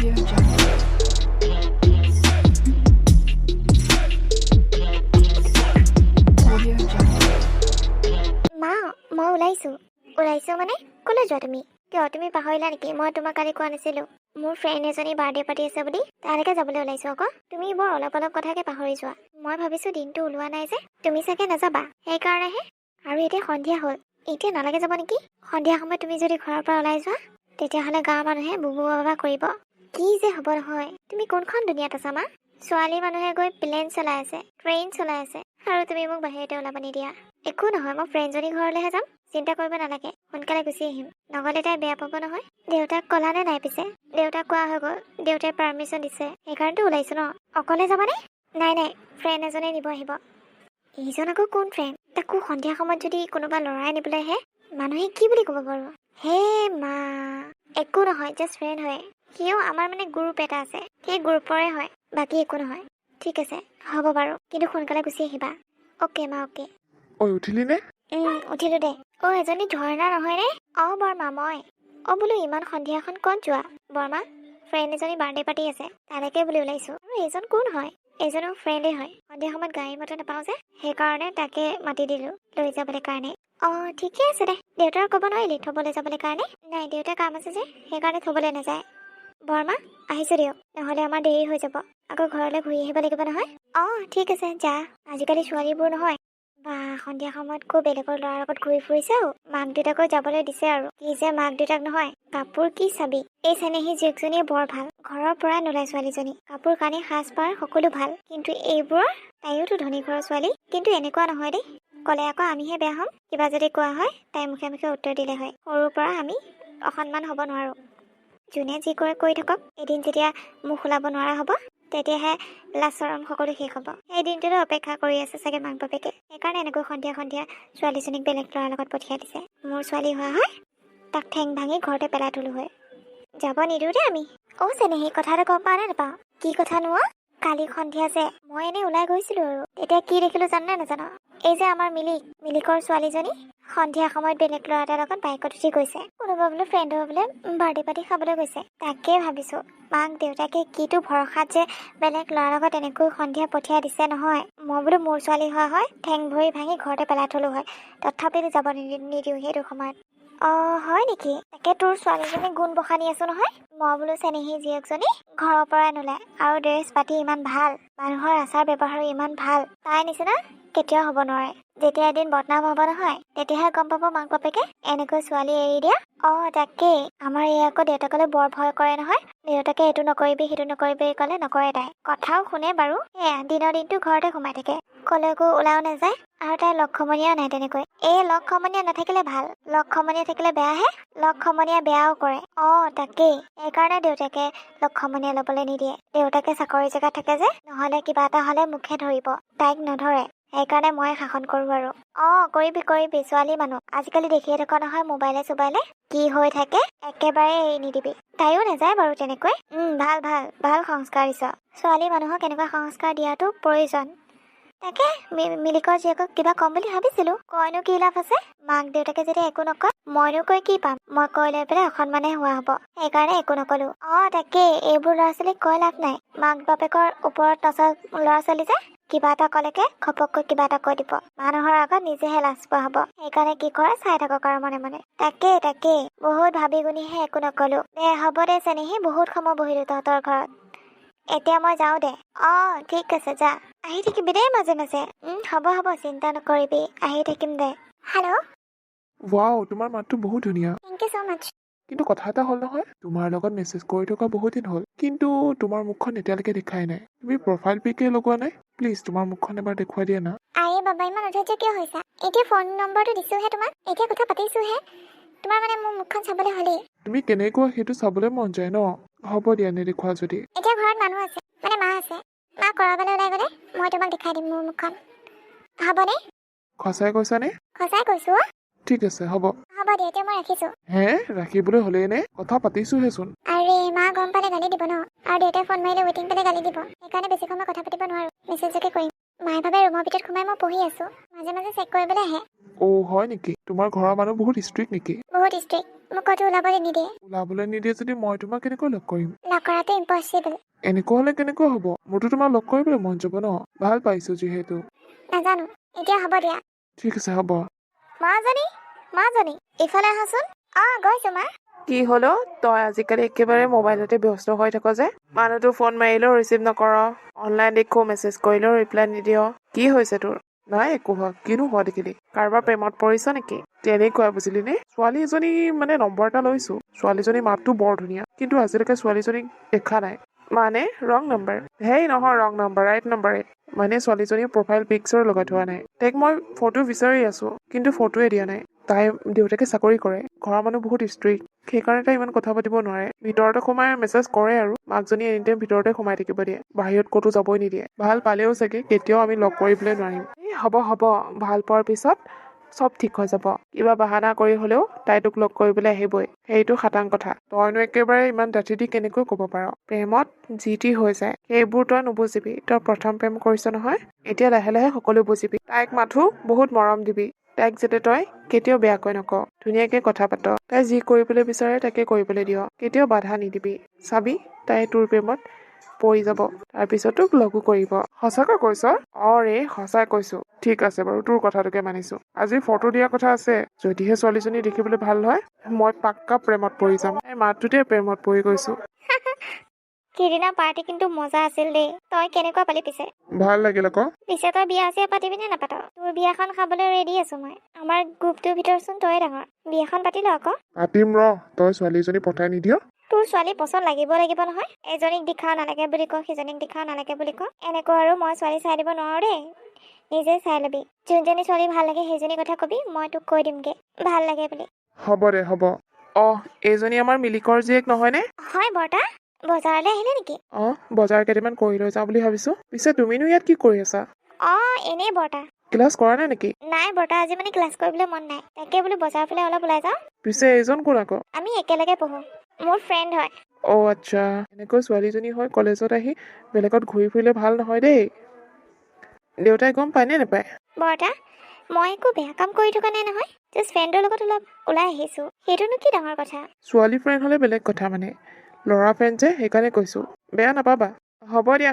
মা মই ওলাইছো। ওলাইছো মানে? ক'লৈ যোৱা তুমি? কিয় তুমি পাহৰিলা নেকি? মই তোমাক কালি কোৱা নাছিলো। মোৰ ফ্ৰেণ্ড এজনী বাৰ্থডে পাৰ্টি আছে বুলি তালৈকে যাবলৈ ওলাইছো আকৌ। তুমি বৰ অলপ অলপ কথাকে পাহৰি যোৱা। মই ভাবিছো দিনটো ওলোৱা নাই যে তুমি চাগে নাযাবা। সেইকাৰণেহে। আৰু এতিয়া সন্ধিয়া হ'ল। এতিয়া নালাগে যাব নেকি? সন্ধিয়া সময়ত তুমি যদি ঘৰৰ পৰা ওলাই যোৱা তেতিয়াহ'লে গাঁৱৰ মানুহে বুবু বাবা কৰিব। কি যে হ'ব নহয়। তুমি কোনখন দুনিয়াত আছা মা? ছোৱালী মানুহে গৈ প্লেন চলাই আছে ট্ৰেইন চলাই আছে আৰু তুমি মোক বাহিৰতে ওলাব নিদিয়া। একো নহয় মই ফ্ৰেণ্ডজনী ঘৰলৈহে যাম চিন্তা কৰিব নালাগে সোনকালে গুচি আহিম। নগলে তাই বেয়া পাব নহয়। দেউতাক ক'লা নে নাই পিছে? দেউতাক কোৱা হৈ গ'ল দেউতাই পাৰ্মিশ্যন দিছে। সেইকাৰণেতো ওলাইছো ন? অকলে যাবানে? নাই নাই ফ্ৰেণ্ড এজনে নিব আহিব। এইজন আকৌ কোন ফ্ৰেণ্ড তাকো সন্ধিয়া সময়ত যদি কোনোবা ল'ৰাই নিবলৈ আহে মানুহে কি বুলি ক'ব বাৰু? হে মা একো নহয় জাষ্ট ফ্ৰেণ্ড হয়। সিও আমাৰ মানে গ্ৰুপ এটা আছে। সেই গ্ৰুপৰে হয় বাকী একো নহয়। ঠিক আছে হ'ব বাৰু। কিন্তু সোনকালে গুচি আহিবা। অ'কে মা অ'কে ঐ উঠিলি দে। অ' এজনী ঝৰ্ণা নহয়নে অ' বৰমা মই। অ' বোলো ইমান সন্ধিয়াখন ক'ত যোৱা? বৰমা ফ্ৰেণ্ড এজনী বাৰ্থডে পাৰ্টি আছে। তালৈকে বুলি ওলাইছো। আৰু এইজন কোন হয়? এইজনো ফ্ৰেণ্ডে হয়। সন্ধিয়া সময়ত গাড়ী মটৰ নাপাওঁ যে। সেইকাৰণে তাকে মাতি দিলো। লৈ যাবলৈ কাৰণে। অ' ঠিকে আছে দে। দেউতাক ক'ব নোৱাৰিলি থ'বলৈ যাবলৈ কাৰণে? নাই দেউতাৰ কাম আছে যে। সেইকাৰণে থ'বলৈ নাযায়। বৰমা আহিছো দিয়ক। নহ'লে আমাৰ দেৰি হৈ যাব। আকৌ ঘৰলৈ ঘূৰি আহিব লাগিব নহয়? অ' ঠিক আছে যা। আজিকালি ছোৱালীবোৰ নহয়। বা সন্ধিয়া সময়ত কৈ বেলেগৰ ল'ৰাৰ লগত ঘূৰি ফুৰিছে? অ মাক দেউতাকক যাবলৈ দিছে আৰু। কি যে মাক দেউতাক নহয়। কাপোৰ কি চাবি? এই চেনেহী জীয়েকজনীয়ে বৰ ভাল। ঘৰৰ পৰা নোলায় ছোৱালীজনী। কাপোৰ কানি সাজ পাৰ সকলো ভাল। কিন্তু এইবোৰৰ তাইওতো ধনী ঘৰৰ ছোৱালী। কিন্তু এনেকুৱা নহয় দেই। ক'লে আকৌ আমিহে বেয়া হ'ম। কিবা যদি কোৱা হয় তাই মুখে মুখে উত্তৰ দিলে হয়। সৰুৰ পৰা আমি অসন্মান হ'ব নোৱাৰোঁ। যোনে যি কৰে কৰি থাকক এদিন যেতিয়া মুখ ওলাব নোৱাৰা হ'ব তেতিয়াহে লাচৰণ সকলো শেষ হ'ব। সেই দিনটোলৈ অপেক্ষা কৰি আছে চাগে মাক বাপেকে সেইকাৰণে এনেকৈ সন্ধিয়া সন্ধিয়া ছোৱালীজনীক বেলেগ ল'ৰাৰ লগত পঠিয়াই দিছে। মোৰ ছোৱালী হোৱা হয় তাক ঠেং ভাঙি ঘৰতে পেলাই থলো হয়। যাব নিদিওঁ দেই আমি। অ' চেনেহী কথা এটা গম পাওঁ নে নাপাওঁ? কি কথা নোৱা কালি সন্ধিয়া যে মই এনেই ওলাই গৈছিলো আৰু। তেতিয়া কি দেখিলো জানে নাজানো। এই যে আমাৰ মিলিক মিলিকৰ ছোৱালীজনী সন্ধিয়া সময়ত বেলেগ ল'ৰা এটাৰ লগত বাইকত উঠি গৈছে। কোনোবা বোলে ফ্ৰেণ্ডৰ বোলে বাৰ্থডে পাৰ্টি খাবলৈ গৈছে। তাকে ভাবিছো মাক দেউতাকে কিটো ভৰসাত যে বেলেগ ল'ৰাৰ লগত এনেকৈ সন্ধিয়া পঠিয়াই দিছে নহয়। মই বোলো মোৰ ছোৱালী হোৱা হয় ঠেং ভৰি ভাঙি ঘৰতে পেলাই থলো হয়। তথাপিতো যাব নিদি- নিদিওঁ সেইটো সময়ত। অঁ হয় নেকি? তাকে তোৰ ছোৱালীজনী গুণ বখানি আছো নহয়? মই বোলো চেনেহী জীয়েকজনী ঘৰৰ পৰাই নোলায়। আৰু ড্ৰেছ পাতি ইমান ভাল মানুহৰ আচাৰ ব্যৱহাৰো ইমান ভাল। তাই নিচিনা কেতিয়াও হ'ব নোৱাৰে। যেতিয়া এদিন বদনাম হ'ব নহয় তেতিয়াহে গম পাব মাক বাপেকে এনেকৈ ছোৱালী এৰি দিয়া। অঁ তাকেই। আমাৰ এই আকৌ দেউতাকলৈ বৰ ভয় কৰে নহয়। দেউতাকে এইটো নকৰিবি সেইটো নকৰিবি ক'লে নকৰে তাই। কথাও শুনে বাৰু। এয়া দিনৰ দিনটো ঘৰতে সোমাই থাকে। কলৈকো ওলাও নাযায়। আৰু তাই লগ সমনীয়াও নাই তেনেকৈ। এই লগ সমনীয়া নাথাকিলে ভাল। লগ সমনীয়া থাকিলে বেয়াহে। লগ সমনীয়া বেয়াও কৰে। অঁ তাকেই। সেইকাৰণে দেউতাকে লগ সমনীয়া ল'বলৈ নিদিয়ে। দেউতাকে চাকৰি জেগাত থাকে যে নহ'লে কিবা এটা হ'লে মুখে ধৰিব। তাইক নধৰে। সেইকাৰণে মই শাসন কৰোঁ আৰু। অঁ কৰিবি কৰিবি ছোৱালী মানুহ। আজিকালি দেখিয়ে থকা নহয় মোবাইলে চোবাইলে। কি হৈ থাকে একেবাৰে এৰি নিদিবি। তাইও নাযায় বাৰু তেনেকৈ। ভাল ভাল ভাল সংস্কাৰ দিছ। ছোৱালী মানুহক এনেকুৱা সংস্কাৰ দিয়াটো প্ৰয়োজন। তাকে মিলিকৰ জীয়েকক কিবা ক'ম বুলি ভাবিছিলো। কয়নো কি লাভ আছে? মাক দেউতাকে যেতিয়া একো নকয় মইনো কৈ কি পাম? মই কৈ লৈ পেলাই অসন্মানে হোৱা হ'ব। সেইকাৰণে একো নকলো। অঁ তাকে এইবোৰ ল'ৰা ছোৱালীক কৈ লাভ নাই। মাক বাপেকৰ ওপৰত নচা ল'ৰা ছোৱালী যে। কিবা এটা ক'লেকে ঘপককৈ কিবা এটা কৈ দিব। মানুহৰ আগত নিজেহে লাজ পোৱা হ'ব। সেইকাৰণে কি কৰে চাই থাকক আৰু মনে মনে। তাকে তাকে বহুত ভাবি গুণিহে একো নকলো। দে হ'ব দে চেনেহী বহুত সময় বহিলো তহঁতৰ ঘৰত। এতিয়া মই যাওঁ দে। অঁ ঠিক আছে যা। আহি থাকিবি দেই মাজে মাজে। উম, হ'ব হ'ব চিন্তা নকৰিবি। আহি থাকিম দে। হেল্ল' ৱাও তোমাৰ মাতটো বহুত ধুনীয়া। থেংক ইউ ছ' মাছ কিন্তু কথা এটা হ'ল নহয় তোমাৰ লগত মেছেজ কৰি থকা বহুত দিন হ'ল কিন্তু তোমাৰ মুখখন এতিয়ালৈকে দেখাই নাই। তুমি প্ৰফাইল পিকে লগোৱা নাই? প্লিজ তোমাৰ মুখখন এবাৰ দেখুৱাই দিয়া না। আৰে বাবা ইমান অধৈৰ্য কিয় হৈছা? এতিয়া ফোন নম্বৰটো দিছোহে তোমাক এতিয়া কথা পাতিছোহে। তোমাৰ মানে মোৰ মুখখন চাবলৈ হ'লেই। তুমি কেনেকুৱা সেইটো চাবলৈ মন যায় ন? হ'ব দিয়া নেদেখুৱা যদি। এতিয়া ঘৰত মানুহ আছে মানে মা আছে। মা কৰাবলৈ ওলাই গ'লে মই তোমাক দেখাই দিম মোৰ মুখখন। হ'বনে? সঁচাই কৈছানে? সঁচাই কৈছো ঠিক আছে হ'ব। হ'ব দিয়া এতিয়া মই ৰাখিছো। হে ৰাখিবলৈ হ'লেই নে? কথা পাতিছোহেচোন। আৰে মা গম পালে গালি দিব ন? আৰু দেউতাই ফোন মাৰিলে ৱেইটিং পালে গালি দিব। সেইকাৰণে বেছি সময় কথা পাতিব নোৱাৰো। মেছেজকে কৰিম। মায়ে ভাবে ৰুমৰ ভিতৰত সোমাই মই পঢ়ি আছো। মাজে মাজে চেক কৰিবলৈ আহে। অ' হয় নেকি? তোমাৰ ঘৰৰ মানুহ বহুত ষ্ট্ৰিক্ট নেকি? বহুত ষ্ট্ৰিক্ট মোক ক'তো ওলাবলৈ নিদিয়ে। ওলাবলৈ নিদিয়ে যদি মই তোমাক কেনেকৈ লগ কৰিম? লগ কৰাটো ইম্পচিবল এনেকুৱা হ'লে কেনেকৈ হ'ব? মোৰতো তোমাক লগ কৰিবলৈ মন যাব ন? ভাল পাইছো যিহেতু। নাজানো। এতিয়া হ'ব দিয়া। ঠিক আছে হ'ব। মাজনী মাজনী ইফালে আহাচোন। অঁ গৈছো মা। কি হলো? তই আজিকালি একেবাৰে মোবাইলতে ব্যস্ত হৈ থাক যে। মানুহটো ফোন মাৰিলেও ৰিচিভ নকৰ। অনলাইন দেখো মেছেজ কৰিলেও ৰিপ্লাই নিদিয়। কি হৈছে তোৰ? নাই একো হোৱা। কিনো হোৱা দেখিলি? কাৰোবাৰ প্ৰেমত পৰিছ নেকি? তেনেকুৱাই বুজিলি নে? ছোৱালী এজনী মানে নম্বৰ এটা লৈছো। ছোৱালীজনীৰ মাতটো বৰ ধুনীয়া। কিন্তু আজিলৈকে ছোৱালীজনীক দেখা নাই। মানে ৰং নাম্বাৰ হেই নহয় ৰং নাম্বাৰ ৰাইট নাম্বাৰে মানে ছোৱালীজনীৰ প্ৰফাইল পিকচাৰ লগাই থোৱা নাই। তাইক মই ফটো বিচাৰি আছো। কিন্তু ফটোৱে দিয়া নাই। তাই দেউতাকে চাকৰি কৰে। ঘৰৰ মানুহ বহুত ষ্ট্ৰিক্ট সেইকাৰণে তাই ইমান কথা পাতিব নোৱাৰে। ভিতৰতে সোমাই মেছেজ কৰে আৰু মাকজনী এনি টাইম ভিতৰতে সোমাই থাকিব দিয়ে। বাহিৰত ক'তো যাবই নিদিয়ে। ভাল পালেও চাগে কেতিয়াও আমি লগ কৰিবলৈ নোৱাৰিম। এই হ'ব হ'ব। ভাল পোৱাৰ পিছত চব ঠিক হৈ যাব। কিবা বাহানা কৰি হলেও তাই তোক লগ কৰিবলৈ আহিবই। সেইটো খাটাং কথা। তইনো একেবাৰে ইমান ডাঠি দি কেনেকৈ ক'ব পাৰ? প্ৰেমত যি টি হৈ যায় সেইবোৰ তই নুবুজিবি। তই প্ৰথম প্ৰেম কৰিছ নহয় এতিয়া লাহে লাহে সকলো বুজিবি। তাইক মাথো বহুত মৰম দিবি। তাইক যাতে তই কেতিয়াও বেয়াকৈ নকওঁ ধুনীয়াকে কথা পাত। তাই যি কৰিবলৈ বিচাৰে তাকে কৰিবলৈ দিয়। কেতিয়াও বাধা নিদিবি। চাবি তাই তোৰ প্ৰেমত পৰি যাব। তাৰপিছত তোক লগো কৰিব। সঁচাকৈ কৈছ? অ ৰে সঁচাই কৈছো। ঠিক আছে বাৰু তোৰ কথাটোকে মানিছো। আজি ফটো দিয়া কথা আছে। যদিহে ছোৱালীজনী দেখিবলৈ ভাল হয় মই পাক্কা প্ৰেমত পৰি যাম। মাতটোতে প্ৰেমত পৰি গৈছো। সিদিনা পাৰ্টি কিন্তু মজা আছিল দেই। তই কেনেকুৱা পালি পিছে? ভাল লাগিল আকৌ। পিছে তই বিয়া চিয়া পাতিবি নে নাপাত? তোৰ বিয়াখন খাবলৈ ৰেডি আছো মই। আমাৰ গ্ৰুপটোৰ ভিতৰতচোন তয়ে ডাঙৰ। বিয়াখন পাতি ল আকৌ। পাতিম ৰ তই ছোৱালীজনী পঠাই নিদিয়। তোৰ ছোৱালী পচন্দ লাগিব লাগিব নহয়। এজনীক দিখাও নালাগে বুলি ক সিজনীক দিখাও নালাগে বুলি ক। এনেকুৱা আৰু মই ছোৱালী চাই দিব নোৱাৰো দেই। নিজে চাই ল'বি। যোনজনী ছোৱালী ভাল লাগে সেইজনী কথা কবি মই তোক কৈ দিমগে। ভাল লাগে বুলি। হ'ব দে হ'ব। অ এইজনী আমাৰ মিলিকৰ জীয়েক নহয়নে? হয় বৰ্তা। বজাৰলৈ আহিলে নেকি? অ বজাৰ কেইটামান কৰি লৈ যাওঁ বুলি ভাবিছো। পিছে তুমিনো ইয়াত কি কৰি আছা? অঁ এনেই বৰ্তা। ক্লাছ কৰা নাই নেকি? নাই বৰ্তা আজি মানে ক্লাছ কৰিবলৈ মন নাই। তাকে বোলো বজাৰ ফালে অলপ ওলাই যাওঁ। পিছে এইজন কোন আকৌ? আমি একেলগে পঢ়োঁ। মোৰ ফ্ৰেণ্ড হয়। অ আচ্ছা। এনেকৈ ছোৱালীজনী হৈ কলেজত আহি বেলেগত ঘূৰি ফুৰিলে ভাল নহয় দেই। দেউতাই গম পায়নে নাপায়? বৰ্তা মই একো বেয়া কাম কৰি থকা নাই নহয়। জাষ্ট ফ্ৰেণ্ডৰ লগত অলপ ওলাই আহিছোঁ। সেইটোনো কি ডাঙৰ কথা? ছোৱালী ফ্ৰেণ্ড হ'লে বেলেগ কথা মানে। ল'ৰা ফ্ৰেণ্ড যে সেইকাৰণে কৈছোঁ। বেয়া নাপাবা। হ'ব দিয়া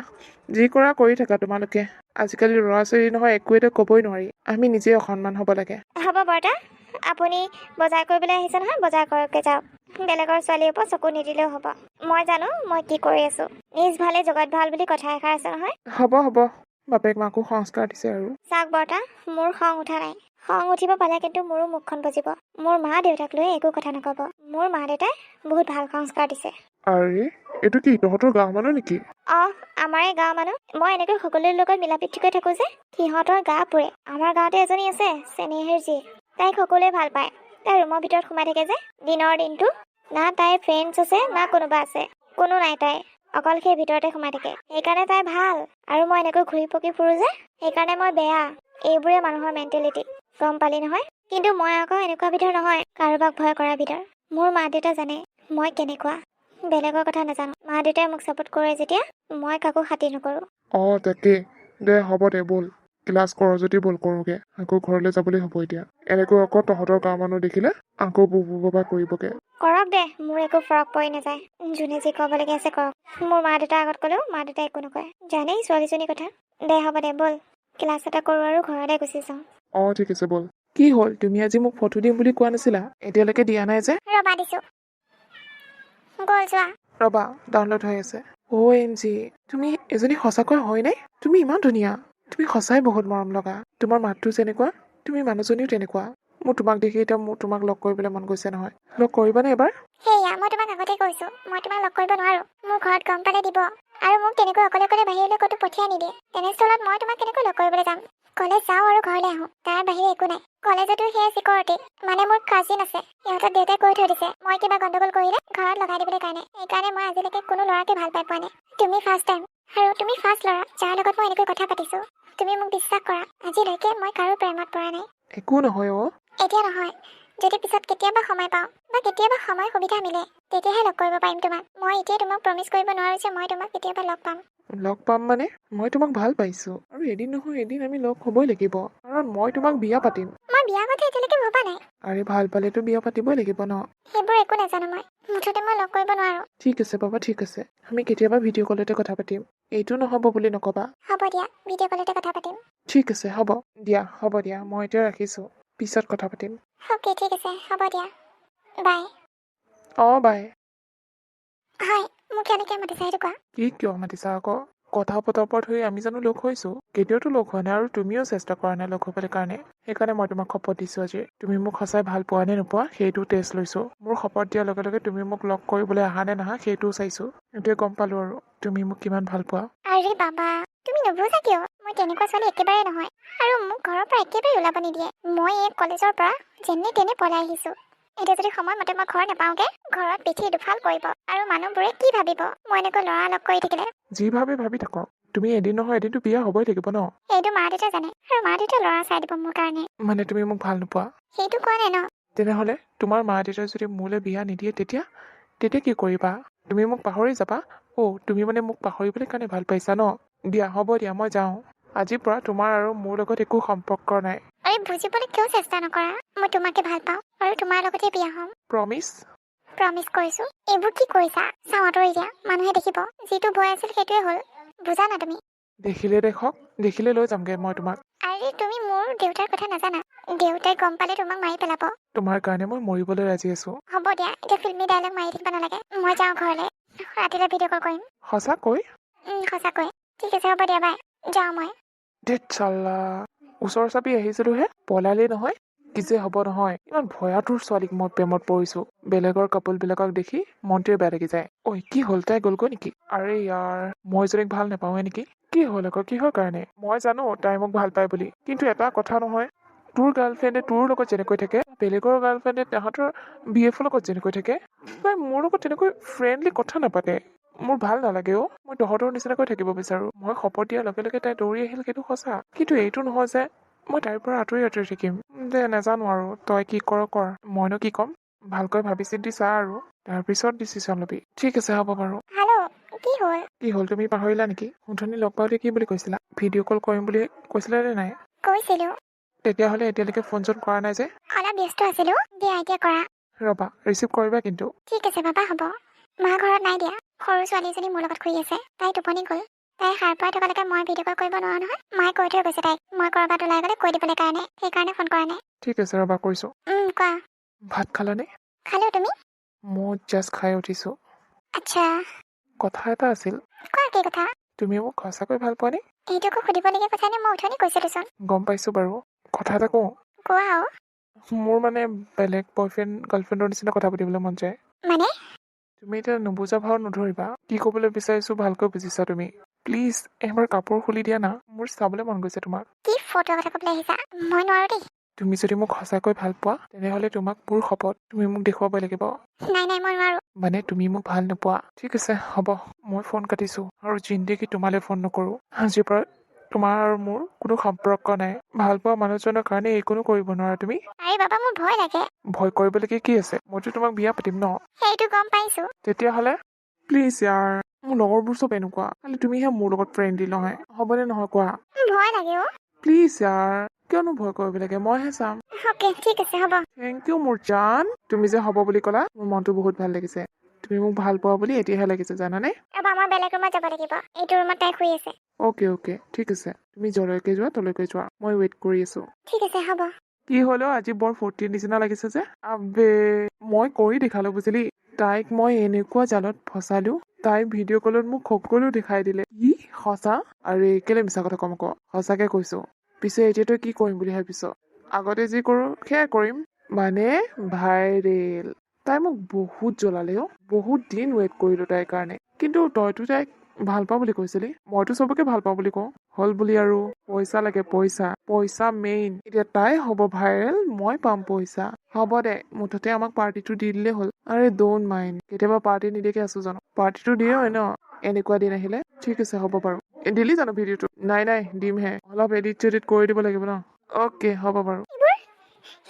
যি কৰা কৰি থাকা তোমালোকে। আজিকালি ল'ৰা ছোৱালী নহয় একোৱেতো ক'বই নোৱাৰি। আমি নিজে অসন্মান হ'ব লাগে। হ'ব বৰ্তা আপুনি বজাৰ কৰিবলৈ আহিছে নহয় বজাৰ কৰকে যাওক। বেলেগৰ ছোৱালীৰ ওপৰত চকু নিদিলেও হ'ব। মই জানো মই কি কৰি আছোঁ। নিজ ভালে জগত ভাল বুলি কথা এষাৰ আছে নহয়। হ'ব হ'ব। বাপেক মাকো সংস্কাৰ দিছে আৰু। চাওক বৰ্তা মোৰ খং উঠা নাই। খং উঠিব পালে কিন্তু মোৰো মুখখন বুজিব। মোৰ মা দেউতাক লৈ একো কথা নক'ব। মোৰ মা দেউতাই বহুত ভাল সংস্কাৰ দিছে। আৰে এইটো কি তহঁতৰ গাঁৱৰ মানুহ নেকি? অঁ আমাৰে গাঁৱৰ মানুহ। মই এনেকৈ সকলোৰে লগত মিলা প্ৰীতিকৈ থাকোঁ যে সিহঁতৰ গা পুৰে। আমাৰ গাঁৱতে এজনী আছে চেনেহীৰ জীয়েক তাইক সকলোৱে ভাল পায়। তাই ৰুমৰ ভিতৰত সোমাই থাকে যে দিনৰ দিনটো। না তাইৰ ফ্ৰেণ্ডছ আছে না কোনোবা আছে। কোনো নাই তাই। অকল সেই ভিতৰতে সোমাই থাকে। সেইকাৰণে তাই ভাল। আৰু মই এনেকৈ ঘূৰি পকি ফুৰোঁ যে সেইকাৰণে মই বেয়া। এইবোৰে মানুহৰ মেণ্টেলিটি গম পালি নহয়? কিন্তু মই আকৌ এনেকুৱা বিধৰ নহয় কাৰোবাক ভয় কৰা বিধৰ মোৰ মা দেউতা জানে মই কেনেকুৱা। বেলেগৰ কথা নাজানো। মা দেউতাই মোক ছাপোৰ্ট কৰে যেতিয়া মই কাকো খাতি নকৰোঁ। অঁ তাকে। দে হ'ব দে ব'ল। ক্লাছ কৰ যদি ব'ল কৰোঁগে। আকৌ ঘৰলৈ যাবলৈ হ'ব এতিয়া। এনেকৈ আকৌ তহঁতৰ গাঁৱৰ মানুহ দেখিলে আকৌ বু বু বাবা কৰিবগে। কৰক দে মোৰ একো ফৰক পৰি নাযায়। যোনে যি ক'বলগীয়া আছে কৰক। মোৰ মা দেউতাৰ আগত ক'লেও মা দেউতাই একো নকয়। জানেই ছোৱালীজনীৰ কথা। দে হ'ব দে ব'ল। ক্লাছ এটা কৰোঁ আৰু ঘৰলৈ গুচি যাওঁ। অঁ ঠিক আছে ব'ল। কি হ'ল? তুমি আজি মোক ফটো দিম বুলি কোৱা নাছিলা? এতিয়ালৈকে দিয়া নাই যে? ৰবা দিছোঁ। গ'ল যোৱা। ৰবা ডাউনলোড হৈ আছে। অ' এম জি তুমি এজনী সঁচাকৈ হয়নে? তুমি ইমান ধুনীয়া। তুমি সঁচাই বহুত মৰম লগা। তোমাৰ মাতটো যেনেকুৱা তুমি মানুহজনীও তেনেকুৱা। মোৰ তোমাক দেখি এতিয়া মোৰ তোমাক লগ কৰিবলৈ মন গৈছে নহয়। লগ কৰিবানে এবাৰ? সেয়া মই তোমাক আগতে কৈছোঁ। মই তোমাক লগ কৰিব নোৱাৰোঁ। মোৰ ঘৰত গম পালে দিব। আৰু মোক তেনেকৈ অকলে অকলে বাহিৰলৈ ক'তো পঠিয়াই নিদিয়ে। তেনেস্থলত মই তোমাক কেনেকৈ লগ কৰিবলৈ যাম? কলেজ যাওঁ আৰু ঘৰলৈ আহোঁ। তাৰ বাহিৰে একো নাই। কলেজতো সেয়া চিকিউৰিটি মানে মোৰ কাজিন আছে। সিহঁতক দেউতাই কৈ থৈ দিছে। মই কিবা গণ্ডগোল কৰিলে ঘৰত লগাই দিবলৈ কাৰণে। সেইকাৰণে মই আজিলৈকে কোনো ল'ৰাকে ভাল পাই পোৱা নাই। তুমি ফাৰ্ষ্ট টাইম আৰু তুমি ফাৰ্ষ্ট ল'ৰা যাৰ লগত মই এনেকৈ কথা পাতিছোঁ। তুমি মোক বিশ্বাস কৰা আজিলৈকে মই কাৰো প্ৰেমত পৰা নাই। একো নহয় অ' এতিয়া নহয়। যদি পিছত কেতিয়াবা সময় পাওঁ বা কেতিয়াবা সময় সুবিধা মিলে তেতিয়াহে লগ কৰিব পাৰিম তোমাক। মই এতিয়া তোমাক প্ৰমিছ কৰিব নোৱাৰো যে মই তোমাক কেতিয়াবা লগ পাম। লগ পাম মানে? মই তোমাক ভাল পাইছো। আৰু এদিন নহয় এদিন আমি লগ হ'বই লাগিব। কাৰণ মই তোমাক বিয়া পাতিম। মই বিয়া কথা এতিয়ালৈকে ভবা নাই। আৰে ভাল পালেতো বিয়া পাতিবই লাগিব ন? সেইবোৰ একো নাজানো মই। মুঠতে মই লগ কৰিব নোৱাৰো। ঠিক আছে বাবা ঠিক আছে। আমি কেতিয়াবা ভিডিঅ' কলতে কথা পাতিম। এইটো নহ'ব বুলি নকবা। হ'ব দিয়া ভিডিঅ' কলতে কথা পাতিম। ঠিক আছে হ'ব। দিয়া হ'ব দিয়া। মই এতিয়া ৰাখিছোঁ। পিছত কথা পাতিম। অ'কে ঠিক আছে। হ'ব দিয়া। বাই। অঁ বাই। হয়। মোক কেনেকৈ মাতিছা সেইটো কোৱা কি কিয় মাতিছা আকৌ? কথা পতাৰ ওপৰত হৈ আমি জানো লগ হৈছো। কেতিয়াওতো লগ হোৱা নাই আৰু তুমিও চেষ্টা কৰা নাই লগ হ'বলৈ কাৰণে। সেইকাৰণে মই তোমাক শপত দিছো আজি। তুমি মোক সঁচাই ভাল পোৱা নে নোপোৱা সেইটো টেষ্ট লৈছো। মোৰ শপত দিয়াৰ লগে লগে তুমি মোক লগ কৰিবলৈ আহা নে নাহা সেইটোও চাইছো। সেইটোৱে গম পালো আৰু। তুমি মোক কিমান ভাল পোৱা। আৰে বাবা তুমি নুবুজা কিয়? মই তেনেকুৱা ছোৱালী একেবাৰে নহয়। আৰু মোক ঘৰৰ পৰা একেবাৰে ওলাব নিদিয়ে। মই এই কলেজৰ পৰা যেনে তেনে পলাই আহিছো। এতিয়া যদি সময়মতে মই ঘৰ নাপাওঁগে ঘৰত পিঠি দুফাল কৰিব। আৰু মানুহবোৰে কি ভাবিব? মই এনেকৈ ল'ৰা লগ কৰি থাকিলে। যি ভাবে ভাবি থাকক তুমি এদিন নহয় এদিনতো বিয়া হ'বই লাগিব ন? এইটো মা দেউতা জানে আৰু মা দেউতা ল'ৰা চাই দিব মোৰ কাৰণে। মানে তুমি মোক ভাল নোপোৱা? সেইটো কোৱা নাই ন? তেনেহ'লে তোমাৰ মা দেউতাই যদি মোলৈ বিয়া নিদিয়ে তেতিয়া? তেতিয়া কি কৰিবা? তুমি মোক পাহৰি যাবা? অ' তুমি মানে মোক পাহৰিবলৈ কাৰণে ভাল পাইছা ন? দিয়া হ'ব দিয়া মই যাওঁ। আজিৰ পৰা তোমাৰ আৰু মোৰ লগত একো সম্পৰ্ক নাই। আৰে বুজিবলৈ কিয় চেষ্টা নকৰা? মই তোমাকে ভাল পাওঁ আৰু তোমাৰ লগতে বিয়া হ'ম। প্ৰমিছ প্ৰমিছ কৰিছো। এইবোৰ কি কৰিছা? চাওঁ আঁতৰি দিয়া। মানুহে দেখিব। যিটো ভয় আছিল সেইটোৱে হ'ল। বুজা না তুমি? দেখিলে দেখক। দেখিলে লৈ যামগৈ মই তোমাক। আৰে তুমি মোৰ দেউতাৰ কথা নাজানা। দেউতাই গম পালে তোমাক মাৰি পেলাব। তোমাৰ কাৰণে মই মৰিবলৈ ৰাজি আছোঁ। হ'ব দিয়া। এতিয়া ফিল্মি ডাইলগ মাৰি থাকিব নালাগে। মই যাওঁ ঘৰলৈ। ৰাতিলৈ ভিডিঅ' কল কৰিম। সঁচাকৈ? সঁচাকৈ। ঠিক আছে হ'ব দিয়া বাই যাওঁ মই। ওচৰ চাপি আহিছিলোহে। পলালেই নহয় কি যে হ'ব নহয়। ইমান ভয়াতুৰ ছোৱালীক মই প্ৰেমত পৰিছো। বেলেগৰ কাপোলবিলাকক দেখি মনটোৱে বেয়া লাগি যায়। ঐ কি হ'ল? তাই গ'লগৈ নেকি? আৰে ইয়াৰ মই জনীক ভাল নাপাওঁহে নেকি? কি হ'ল আকৌ? কিহৰ কাৰণে? মই জানো তাই মোক ভাল পায় বুলি। কিন্তু এটা কথা নহয় তোৰ গাৰ্লফ্ৰেণ্ডে তোৰ লগত যেনেকৈ থাকে বেলেগৰ গাৰ্লফ্ৰেণ্ডে তাহাঁতৰ বি এফৰ লগত যেনেকৈ থাকে তাই মোৰ লগত তেনেকৈ ফ্ৰেণ্ডলি কথা নাপাতে। মোৰ ভাল নালাগে অ' মই তহঁতৰ নিচিনাকৈ থাকিব বিচাৰোঁ। মই শপত দিয়াৰ লগে লগে তাই দৌৰি আহিল সেইটো সঁচা। কিন্তু এইটো নহয় যে মই তাইৰ পৰা আঁতৰি আঁতৰি থাকিম। দে নাজানো আৰু। তই কি কৰ কৰ। মইনো কি ক'ম? ভালকৈ ভাবি চিন্তি চা আৰু। তাৰপিছত ডিচিশ্যন ল'বি। ঠিক আছে হ'ব বাৰু। কি হ'ল? কি হ'ল তুমি পাহৰিলা নেকি? শুধনি লগ পাওঁতে কি বুলি কৈছিলা? ভিডিঅ' কল কৰিম বুলি কৈছিলা নে নাই? কৈছিলোঁ। তেতিয়াহ'লে এতিয়ালৈকে ফোন চোন কৰা নাই যে। অলপ ব্যস্ত আছিলোঁ। দিয়া এতিয়া কৰা। ৰ'বা ৰিচিভ কৰিবা কিন্তু। ঠিক আছে বাবা হ'ব। মা ঘৰত নাই দিয়া। সৰু ছোৱালীজনী মোৰ লগত শুই আছে। তাই টোপনি গ'ল। তাই সাৰ পাই থকালৈকে মই ভিডিঅ' কল কৰিব নোৱাৰো নহয়। মায়ে কৈ থৈ গৈছে তাইক। মই ক'ৰবাত ওলাই গ'লে কৈ দিবলৈ কাৰণে। সেইকাৰণে ফোন কৰা নাই। ঠিক আছে ৰ'বা কৰিছোঁ। উম, কোৱা। ভাত খালানে? খালোঁ। তুমি? মই জাষ্ট খাই উঠিছোঁ। আচ্ছা। কথা এটা আছিল। কোৱা কি কথা? তুমি মোক সঁচাকৈ ভাল পোৱা নে এইটো একো সুধিবলগীয়া কথা নে? মই উঠনি কৈছিলোঁচোন গম পাইছোঁ বাৰু। কথা এটা কওঁ। কোৱা আৰু মোৰ মানে বেলেগ বয়ফ্ৰেণ্ড গাৰ্লফ্ৰেণ্ডৰ নিচিনা কথা পাতিবলৈ মন যায়। মানে? তুমি এতিয়া নুবুজা ভাও নধৰিবা। কি ক'বলৈ বিচাৰিছো ভালকৈ বুজিছা তুমি। প্লিজ এবাৰ কাপোৰ খুলি দিয়া না। মোৰ চাবলৈ মন গৈছে তোমাক। কি ফটো কথা ক'বলৈ আহিছা? মই নোৱাৰোঁ দেই। তুমি যদি মোক সঁচাকৈ ভাল পোৱা তেনেহ'লে তোমাক মোৰ শপত তুমি মোক দেখুৱাব লাগিব। নাই নাই মই নোৱাৰোঁ। মানে তুমি মোক ভাল নোপোৱা। ঠিক আছে হ'ব। মই ফোন কাটিছো। আৰু জিন্দেগী তোমালৈ ফোন নকৰোঁ। আজিৰ পৰা তোমাৰ আৰু মোৰ কোনো সম্পৰ্ক নাই। ভাল পোৱা মানুহজনৰ কাৰণে একোনো কৰিব নোৱাৰা তুমি। আৰে বাবা মোৰ ভয় লাগে। ভয় কৰিবলগীয়া কি আছে? মইতো তোমাক বিয়া পাতিম ন? সেইটো গম পাইছোঁ। তেতিয়াহ'লে প্লিজ ইয়াৰ মোৰ লগৰবোৰ চব এনেকুৱা। খালি তুমিহে মোৰ লগত ফ্ৰেণ্ডলি নহয়। হ'বনে নহয় কোৱা? ভয় লাগে অ' প্লিজ ইয়াৰ কিয়নো ভয় কৰিব লাগে? মইহে চাম। অ'কে ঠিক আছে হ'ব। থেংক ইউ মোৰ জান। তুমি যে হ'ব বুলি ক'লা মোৰ মনটো বহুত ভাল লাগিছে। তুমি মোক ভাল পোৱা বুলি এতিয়াহে লাগিছে জানানে? ৰ'বা মই বেলেগ ৰুমত যাব লাগিব। এইটো ৰুমত তাই শুই আছে। অ'কে অ'কে ঠিক আছে। তুমি যলৈকে যোৱা তলৈকে যোৱা। মই ৱেইট কৰি আছো। ঠিক আছে হ'ব। কি হ'লেও আজি বৰ ফূৰ্তিৰ নিচিনা লাগিছে যে। আবে মই কৰি দেখালো বুজিলি? তাইক মই এনেকুৱা জালত ফচালো তাই ভিডিঅ' কলত মোক সকলো দেখাই দিলে। কি সঁচা? আৰে কেলে মিছা কথা কম আকৌ সঁচাকে কৈছো। পিছে এতিয়া তই কি কৰিম বুলি ভাবিছ? আগতে যি কৰো সেয়াই কৰিম। মানে ভাইৰেল। তাই মোক বহুত জ্বলালে অ। বহুত দিন ৱেইট কৰিলো তাইৰ কাৰণে। কিন্তু তইতো তাইক ভাল পাওঁ বুলি কৈছিলি। মইতো চবকে ভাল পাওঁ বুলি কওঁ। হ'ল বুলি আৰু। পইচা লাগে পইচা। পইচা মেইন এতিয়া তাই হ'ব ভাইৰেল মই পাম পইচা। হ'ব দে মুঠতে আমাক পাৰ্টিটো দি দিলেই হ'ল। আৰে ডোন্ট মাইণ্ড কেতিয়াবা পাৰ্টি নিদিয়াকে আছো জানো। পাৰ্টিটো দিয়ে ন? এনেকুৱা দিন আহিলে। ঠিক আছে হ'ব বাৰু। দিলি জানো ভিডিঅ'টো নাই নাই দিমহে। অলপ এডিট চেডিট কৰি দিব লাগিব ন? অ'কে হ'ব বাৰু।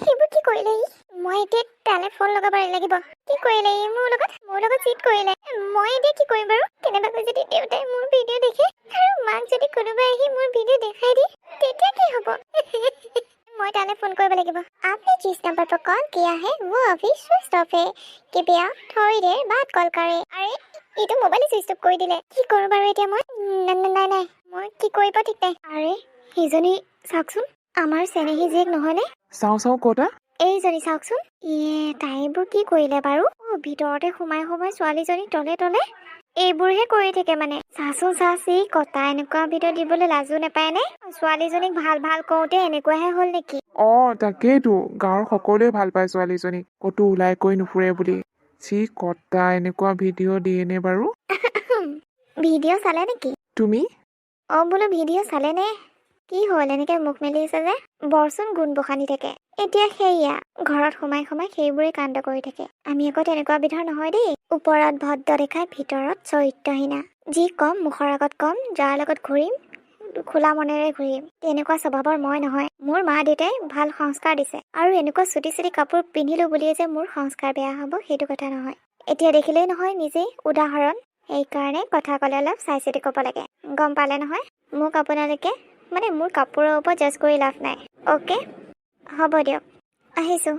সেইবোৰ কি কৰিলে ই মই এতিয়া তালে ফোন লগাব লাগিব কি কৰিলে ই মোৰ লগত মোৰ লগত চিট কৰিলে মই এতিয়া কি কৰিম বাৰু কেনেবাকৈ যদি দেউতাই মোৰ ভিডিঅ' দেখে আৰু মাক যদি কোনোবাই আহি মোৰ ভিডিঅ' দেখাই দিয়ে তেতিয়া কি হ'ব মই তালে ফোন কৰিব লাগিব आपने जिस नंबर पर कॉल किया है वो अभी स्विच ऑफ है कृपया थोड़ी देर बाद कॉल करें আৰে এইটো মোবাইল চুইচ অফ কৰি দিলে কি কৰোঁ বাৰু এতিয়া মই নাই নাই, নাই নাই মই কি কৰিব ঠিক নাই আৰে সিজনী চাওকচোন আমাৰ চেনেহী জীয়েক নহয়নে? চাওঁ চাওঁ কটা এইজনী চাওকচোন। ইয়ে তাইবোৰ কি কৰিলে বাৰু? অ ভিতৰতে সোমাই সোমাই ছোৱালীজনী তলে তলে। এইবোৰহে কৰি থাকে মানে। চাচোন চাচি কটা এনেকুৱা ভিডিঅ' দিবলৈ লাজো নাপায় নে? ছোৱালীজনীক ভাল ভাল কওঁতে এনেকুৱাহে হ'ল নেকি? অ তাকেইতো। গাঁৱৰ সকলোৱে ভাল পায় ছোৱালীজনীক। ক'তো ওলাই কৰি নুফুৰে বুলি। চি কটা এনেকুৱা ভিডিঅ' দিয়ে নে বাৰু? ভিডিঅ' চালে নেকি? তুমি? অ বোলো ভিডিঅ' চালে নে? কি হ'ল এনেকে মুখ মেলি আছে যে? বৰচোন গুণ বসানি থাকে। এতিয়া সেয়া ঘৰত সোমাই সোমাই সেইবোৰে কাণ্ড কৰি থাকে। আমি আকৌ তেনেকুৱা বিধৰ নহয় দেই। ওপৰত ভদ্ৰ দেখাই ভিতৰত চৰিত্ৰহীনা। যি কম মুখৰ আগত কম যাৰ লগত ঘূৰিম খোলা মনেৰে ঘূৰিম। তেনেকুৱা স্বভাৱৰ মই নহয়। মোৰ মা দেউতাই ভাল সংস্কাৰ দিছে। আৰু এনেকুৱা চুটি চুটি কাপোৰ পিন্ধিলো বুলিয়ে যে মোৰ সংস্কাৰ বেয়া হ'ব সেইটো কথা নহয়। এতিয়া দেখিলেই নহয় নিজেই উদাহৰণ। সেইকাৰণে কথা ক'লে অলপ চাই চিতি ক'ব লাগে। গম পালে নহয়? মোক আপোনালোকে মানে মোৰ কাপোৰৰ ওপৰত জাজ কৰি লাভ নাই। অ'কে হ'ব দিয়ক। আহিছোঁ।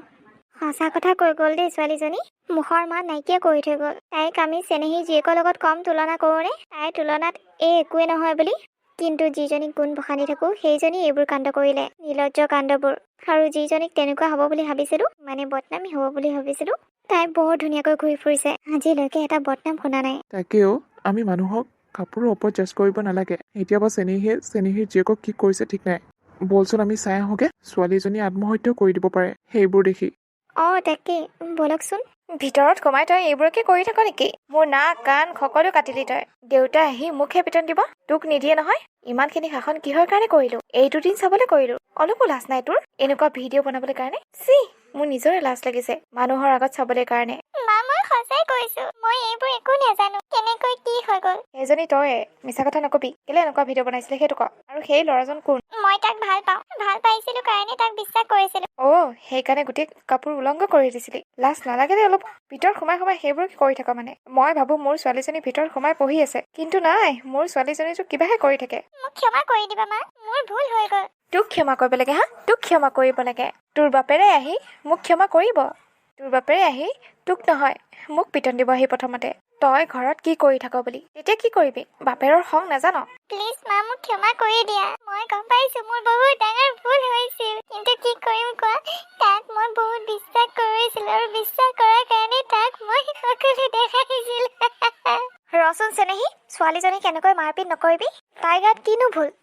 সঁচা কথা কৈ গ'ল দেই ছোৱালীজনী। মুখৰ মাত নাইকিয়া কৰি থৈ গ'ল। তাইক আমি চেনেহী জীয়েকৰ লগত কম তুলনা কৰোঁনে তাইৰ তুলনাত এই একোৱে নহয় বুলি। কিন্তু যিজনীক গুণ বসানি থাকোঁ সেইজনী এইবোৰ কাণ্ড কৰিলে। নিৰ্লজ্জ কাণ্ডবোৰ। আৰু যিজনীক তেনেকুৱা হ'ব বুলি ভাবিছিলোঁ মানে বদনামী হ'ব বুলি ভাবিছিলোঁ তাই বৰ ধুনীয়াকৈ ঘূৰি ফুৰিছে। আজিলৈকে এটা বদনাম শুনা নাই। তাকেও আমি মানুহক কাপোৰৰ ওপৰত জাজ কৰিব নালাগে। এতিয়া বা চেনেহীয়ে চেনেহীৰ জীয়েকক কি কৰিছে ঠিক নাই। বলচোন আমি চাই আহোঁগে ছোৱালীজনী আত্মহত্যাও কৰি দিব পাৰে সেইবোৰ দেখি। অঁ তাকে ব'লকচোন ভিতৰত সোমাই তই এইবোৰকে কৰি থাক নেকি? মোৰ নাক কাণ সকলো কাটিলি তই। দেউতাই আহি মোকহে পিটন দিব তোক নিদিয়ে নহয়। ইমানখিনি শাসন কিহৰ কাৰণে কৰিলো? এই দুদিন চাবলৈ কৰিলো। অলপো লাজ নাই তোৰ? এনেকুৱা ভিডিঅ' বনাবলৈ কাৰণে? চি মোৰ নিজৰে লাজ লাগিছে মানুহৰ আগত চাবলৈ কাৰণে। সঁচাই কৈছো। মই এইবোৰ একো নাজানো। কেনেকৈ কি হৈ গ'ল? সেইজনী তই মিছা কথা নকবি। কেলে এনেকুৱা ভিডিঅ' বনাইছিলে সেইটো ক। আৰু সেই ল'ৰাজন কোন? মই তাক ভাল পাওঁ। ভাল পাইছিলো কাৰণে তাক বিশ্বাস কৰিছিলো। অ' সেইকাৰণে গোটেই কাপোৰ উলংঘ কৰি দিছিলি। লাজ নালাগে দে অলপ। ভিতৰত সোমাই সোমাই সেইবোৰ কৰি থাক মানে। মই ভাবো মোৰ ছোৱালীজনী ভিতৰত সোমাই পঢ়ি আছে। কিন্তু নাই মোৰ ছোৱালীজনীতো কিবাহে কৰি থাকে। মোক ক্ষমা কৰি দিবা মা। মোৰ ভুল হৈ গ'ল। তোক ক্ষমা কৰিব লাগে হা? তোক ক্ষমা কৰিব লাগে। তোৰ বাপেৰে আহি মোক ক্ষমা কৰিব। তোৰ বাপেৰে আহি তোক নহয় মোক পিটন দিব আহি প্ৰথমতে। তই ঘৰত কি কৰি থাক বুলি? তেতিয়া কি কৰিবি? বাপেৰৰ খং নাজান। প্লিজ মা মোক ক্ষমা কৰি দিয়া। মই গম পাইছো মোৰ বহুত ডাঙৰ ভুল হৈছিল। কিন্তু কি কৰিম কোৱা? তাক মই বহুত বিশ্বাস কৰিছিলো আৰু বিশ্বাস কৰাৰ কাৰণে তাক মই সকলো দেখাইছিলো। ৰচোন চেনেহী ছোৱালীজনীক কেনেকৈ মাৰপিট নকৰিবি। তাইৰ গাত কিনো ভুল?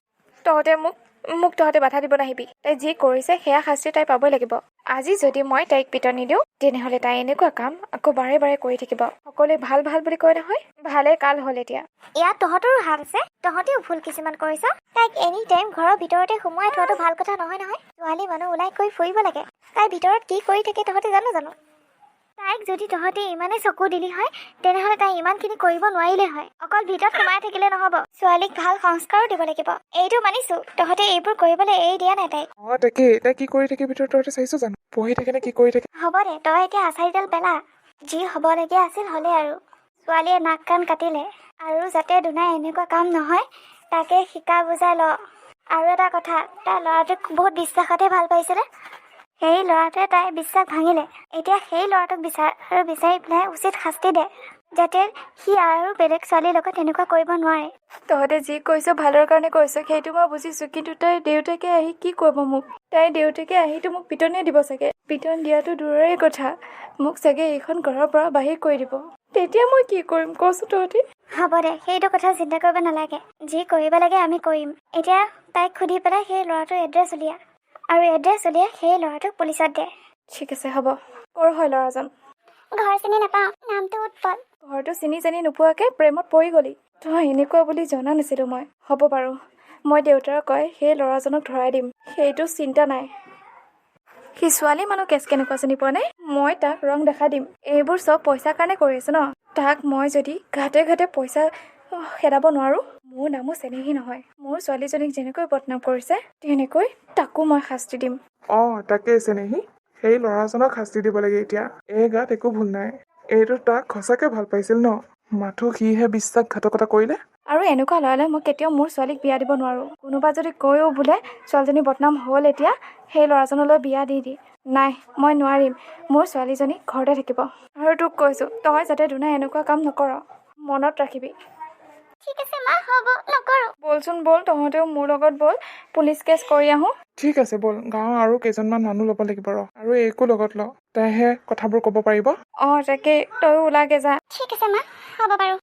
তহঁতে মোক মোক তহঁতে বাধা দিব নাহিবি। তাই যি কৰিছে সেয়া শাস্তি তাই পাবই লাগিব। আজি যদি মই তাইক পিটন নিদিওঁ তেনেহ'লে তাই এনেকুৱা কাম আকৌ বাৰে বাৰে কৰি থাকিব। সকলোৱে ভাল ভাল বুলি কয় নহয় ভালে কাল হ'ল এতিয়া। ইয়াত তহঁতৰো হাত আছে তহঁতেও ভুল কিছুমান কৰিছ। তাইক এনি টাইম ঘৰৰ ভিতৰতে সোমোৱাই থোৱাটো ভাল কথা নহয় নহয়। ছোৱালী মানুহ ওলাই কৰি ফুৰিব লাগে। তাই ভিতৰত কি কৰি থাকে তহঁতে জানো জানো? তাইক যদি তহঁতে ইমানেই চকু দিলি হয় তেনেহ'লে তাই ইমানখিনি কৰিব নোৱাৰিলে হয়। অকল ভিতৰত সোমাই থাকিলে নহ'ব। ছোৱালীক ভাল সংস্কাৰো দিব লাগিব। এইটো মানিছো। তহঁতে এইবোৰ কৰিবলৈ এৰি দিয়া নাই তাইক। অ তাকেই তাই কি কৰি থাকে ভিতৰত তহঁতে চাইছ জানো? পঢ়ি থাকে নে কি কৰি থাকে? হ'ব দে। তই এতিয়া আচাৰিডাল পেলা। যি হ'বলগীয়া আছিল হ'লে আৰু। ছোৱালীয়ে নাক কাণ কাটিলে। আৰু যাতে দুনাই এনেকুৱা কাম নহয় তাকে শিকা বুজাই ল। আৰু এটা কথা তাই ল'ৰাটোক বহুত বিশ্বাসতে ভাল পাইছিলে সেই ল'ৰাটোৱে তাইৰ বিশ্বাস ভাঙিলে। এতিয়া সেই ল'ৰাটোক বিচাৰ বিচাৰি পেলাই উচিত শাস্তি দে যাতে সি আৰু বেলেগ ছোৱালীৰ লগত এনেকুৱা কৰিব নোৱাৰে। তহঁতে যি কৈছ ভালৰ কাৰণে কৈছ সেইটো মই বুজিছো কিন্তু তাইৰ দেউতাকে আহি কি কৰিব মোক? তাইৰ দেউতাকে আহিতো মোক পিটনে দিব চাগে। পিটন দিয়াটো দূৰৰে কথা। মোক চাগে এইখন ঘৰৰ পৰা বাহিৰ কৰি দিব। তেতিয়া মই কি কৰিম? কচোন তহঁতি। হ'ব দে সেইটো কথা চিন্তা কৰিব নালাগে। যি কৰিব লাগে আমি কৰিম। এতিয়া তাইক সুধি পেলাই সেই ল'ৰাটোৰ এড্ৰেছ উলিয়া। আৰু এড্ৰেছ উলিয়াই সেই ল'ৰাটোক পুলিচত দে ঠিক আছে হ'ব। ক'ৰ হয় ল'ৰাজন? ঘৰ চিনি নাপাওঁ নামটো উৎপল। ঘৰটো চিনি জানি নোপোৱাকৈ প্ৰেমত পৰি গ'লি। তই এনেকুৱা বুলি জনা নাছিলোঁ মই। হ'ব বাৰু। মই দেউতাৰ কয় সেই ল'ৰাজনক ধৰাই দিম। সেইটো চিন্তা নাই। সি ছোৱালী মানুহ কেছ কেনেকুৱা চিনি পোৱা নাই মই তাক ৰং দেখাই দিম। এইবোৰ চব পইচাৰ কাৰণে কৰি আছে ন? তাক মই যদি ঘাটে ঘাটে পইচা খেদাব নোৱাৰো। মোৰ নামো চেনেহী নহয়। মোৰ ছোৱালীজনীক যেনেকৈ বদনাম কৰিছে তেনেকৈ তাকো মই শাস্তি দিম। অ তাকেই চেনেহী। সেই ল'ৰাজনক শাস্তি দিব লাগে এতিয়া। এই গাত একো ভুল নাই। এইটো তাক সঁচাকে ভাল পাইছিল ন? মাথো সিহে বিশ্বাসঘাতকতা কৰিলে? আৰু এনেকুৱা ল'ৰালে মই কেতিয়াও মোৰ ছোৱালীক বিয়া দিব নোৱাৰোঁ। কোনোবা যদি কৈও বোলে ছোৱালীজনী বদনাম হ'ল এতিয়া সেই ল'ৰাজনলৈ বিয়া দি দি। নাই মই নোৱাৰিম। মোৰ ছোৱালীজনী ঘৰতে থাকিব। আৰু তোক কৈছোঁ তই যাতে দুনাই এনেকুৱা কাম নকৰ। মনত ৰাখিবি। ঠিক আছে মা হ'ব নকৰোঁ। বলচোন বল তহঁতেও মোৰ লগত বল পুলিচ কেছ কৰি আহোঁ। ঠিক আছে ব'ল গাঁৱৰ আৰু কেইজনমান মানুহ ল'ব লাগিব ৰ আৰু এইকো লগত ল তাইহে কথাবোৰ ক'ব পাৰিব। অঁ তাকেই তয়ো ওলাগে যা। ঠিক আছে মা হ'ব বাৰু।